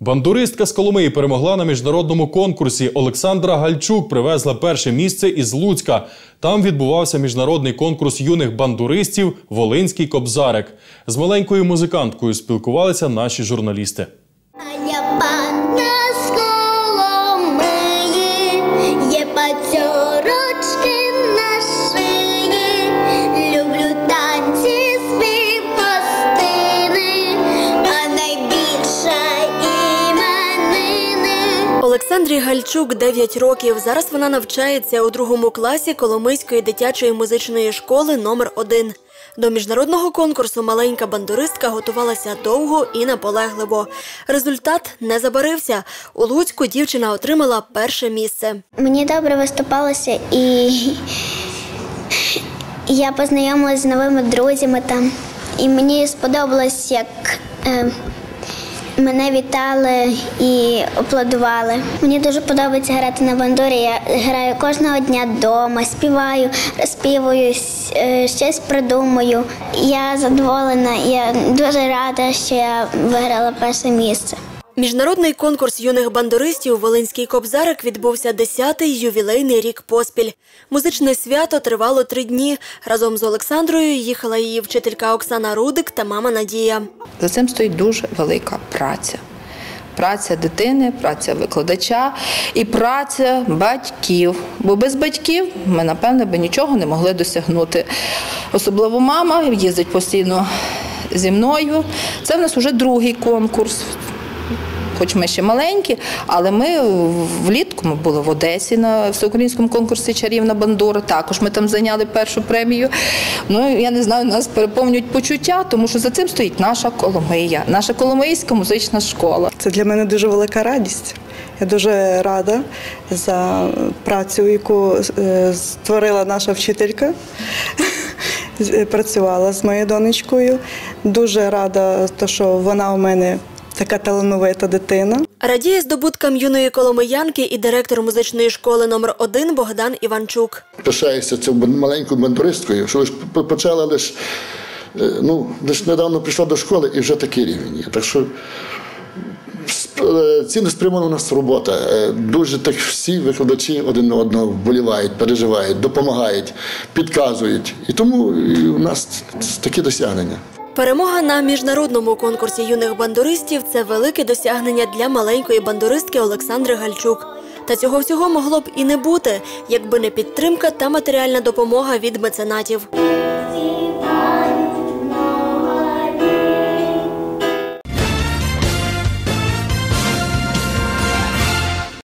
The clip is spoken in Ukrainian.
Бандуристка з Коломиї перемогла на міжнародному конкурсі. Олександра Гальчук привезла перше місце із Луцька. Там відбувався міжнародний конкурс юних бандуристів Волинський кобзарик. З маленькою музиканткою спілкувалися наші журналісти. Олександрі Гальчук 9 років. Зараз вона навчається у другому класі Коломийської дитячої музичної школи номер 1 До міжнародного конкурсу маленька бандуристка готувалася довго і наполегливо. Результат не забарився. У Луцьку дівчина отримала перше місце. Мені добре виступалося і я познайомилася з новими друзями там. І мені сподобалось, як е, мене вітали і аплодували. Мені дуже подобається грати на бандурі. Я граю кожного дня вдома, співаю, розпівую, е, щось придумую. Я задоволена, я дуже рада, що я виграла перше місце. Міжнародний конкурс юних бандуристів Волинський кобзарик відбувся 10-й ювілейний рік поспіль. Музичне свято тривало три дні. Разом з Олександрою їхала її вчителька Оксана Рудик та мама Надія. За цим стоїть дуже велика праця. Праця дитини, праця викладача і праця батьків. Бо без батьків ми, напевне, би нічого не могли досягнути. Особливо мама їздить постійно зі мною. Це в нас вже другий конкурс. Хоч ми ще маленькі, але ми влітку ми були в Одесі на всеукраїнському конкурсі Чарівна бандура. Також ми там зайняли першу премію. Ну я не знаю, нас переповнюють почуття, тому що за цим стоїть наша Коломия, наша Коломийська музична школа. Це для мене дуже велика радість. Я дуже рада за працю, яку е, створила наша вчителька. Е, Працювала з моєю донечкою. Дуже рада, що вона у мене така талановита дитина. Радіє здобуткам юної коломиянки і директор музичної школи номер 1 Богдан Іванчук. пишаюся цю маленькою бандуристкою, що лиш почала лише, ну, лише недавно прийшла до школи і вже такий рівень є. Так що е, цілеспрямована у нас робота. Е, Дуже так всі викладачі один на одного вболівають, переживають, допомагають, підказують. І тому у нас такі досягнення. Перемога на міжнародному конкурсі юних бандуристів це велике досягнення для маленької бандуристки Олександри Гальчук. Та цього всього могло б і не бути, якби не підтримка та матеріальна допомога від меценатів.